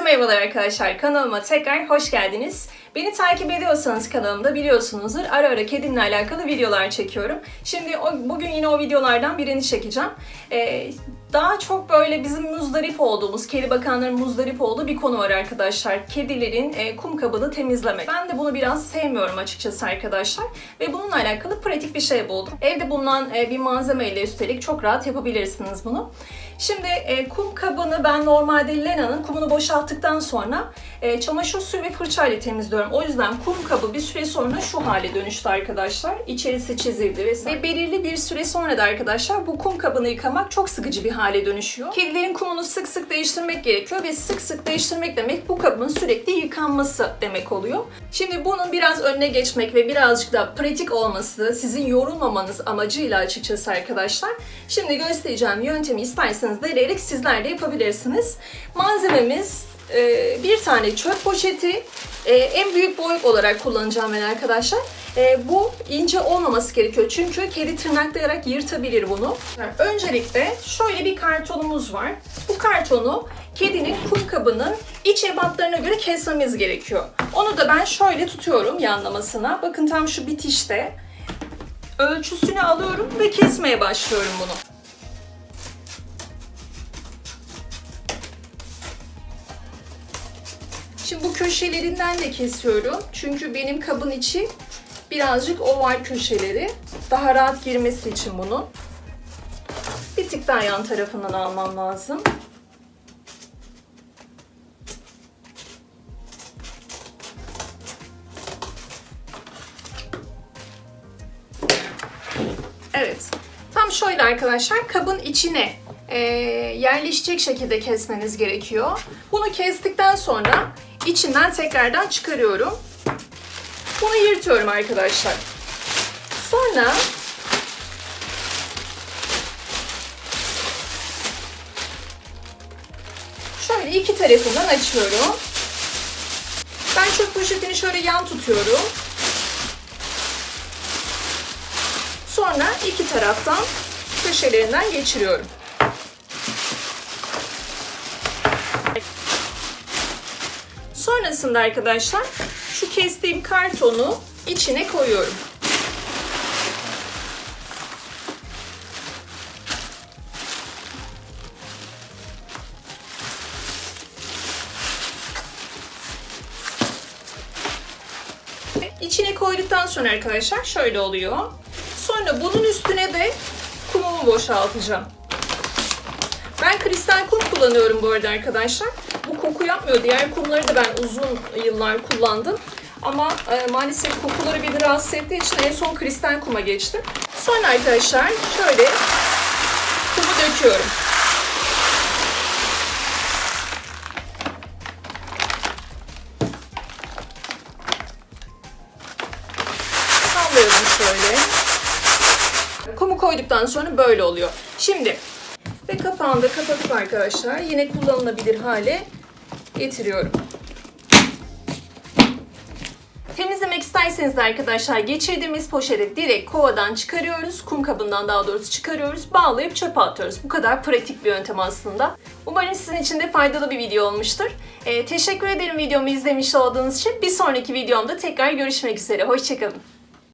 Herkese merhabalar arkadaşlar. Kanalıma tekrar hoş geldiniz. Beni takip ediyorsanız kanalımda biliyorsunuzdur. Ara ara kedimle alakalı videolar çekiyorum. Şimdi o, bugün yine o videolardan birini çekeceğim. Ee, daha çok böyle bizim muzdarip olduğumuz, kedi bakanların muzdarip olduğu bir konu var arkadaşlar. Kedilerin e, kum kabını temizlemek. Ben de bunu biraz sevmiyorum açıkçası arkadaşlar. Ve bununla alakalı pratik bir şey buldum. Evde bulunan e, bir malzemeyle üstelik çok rahat yapabilirsiniz bunu. Şimdi e, kum kabını ben normalde Lena'nın kumunu boşalttıktan sonra e, çamaşır suyu ve fırçayla temizliyorum. O yüzden kum kabı bir süre sonra şu hale dönüştü arkadaşlar. İçerisi çizildi vesaire. Ve belirli bir süre sonra da arkadaşlar bu kum kabını yıkamak çok sıkıcı bir hale dönüşüyor. Kedilerin kumunu sık sık değiştirmek gerekiyor ve sık sık değiştirmek demek bu kabın sürekli yıkanması demek oluyor. Şimdi bunun biraz önüne geçmek ve birazcık da pratik olması, sizin yorulmamanız amacıyla açıkçası arkadaşlar. Şimdi göstereceğim yöntemi isterseniz deneyerek sizler de yapabilirsiniz. Malzememiz e, bir tane çöp poşeti, e, en büyük boy olarak kullanacağım ben arkadaşlar. E, bu ince olmaması gerekiyor çünkü kedi tırnaklayarak yırtabilir bunu. Öncelikle şöyle bir kartonumuz var. Bu kartonu kedinin kum kabının iç ebatlarına göre kesmemiz gerekiyor. Onu da ben şöyle tutuyorum yanlamasına. Bakın tam şu bitişte. Ölçüsünü alıyorum ve kesmeye başlıyorum bunu. Şimdi bu köşelerinden de kesiyorum. Çünkü benim kabın içi birazcık oval köşeleri. Daha rahat girmesi için bunu. Bir tık daha yan tarafından almam lazım. Evet. Tam şöyle arkadaşlar kabın içine e, yerleşecek şekilde kesmeniz gerekiyor. Bunu kestikten sonra içinden tekrardan çıkarıyorum. Bunu yırtıyorum arkadaşlar. Sonra şöyle iki tarafından açıyorum. Ben çöp poşetini şöyle yan tutuyorum. Sonra iki taraftan köşelerinden geçiriyorum. Sonrasında arkadaşlar şu kestiğim kartonu içine koyuyorum. İçine koyduktan sonra arkadaşlar şöyle oluyor. Sonra bunun üstüne de kumumu boşaltacağım. Ben kristal kum kullanıyorum bu arada arkadaşlar. Koku yapmıyor. Diğer kumları da ben uzun yıllar kullandım. Ama e, maalesef kokuları beni rahatsız ettiği için en son kristal kuma geçtim. Sonra arkadaşlar şöyle kumu döküyorum. Sallıyorum şöyle. Kumu koyduktan sonra böyle oluyor. Şimdi ve kapağını da kapatıp arkadaşlar yine kullanılabilir hale getiriyorum. Temizlemek isterseniz de arkadaşlar geçirdiğimiz poşeti direkt kovadan çıkarıyoruz. Kum kabından daha doğrusu çıkarıyoruz. Bağlayıp çöpe atıyoruz. Bu kadar pratik bir yöntem aslında. Umarım sizin için de faydalı bir video olmuştur. Ee, teşekkür ederim videomu izlemiş olduğunuz için. Bir sonraki videomda tekrar görüşmek üzere. Hoşçakalın.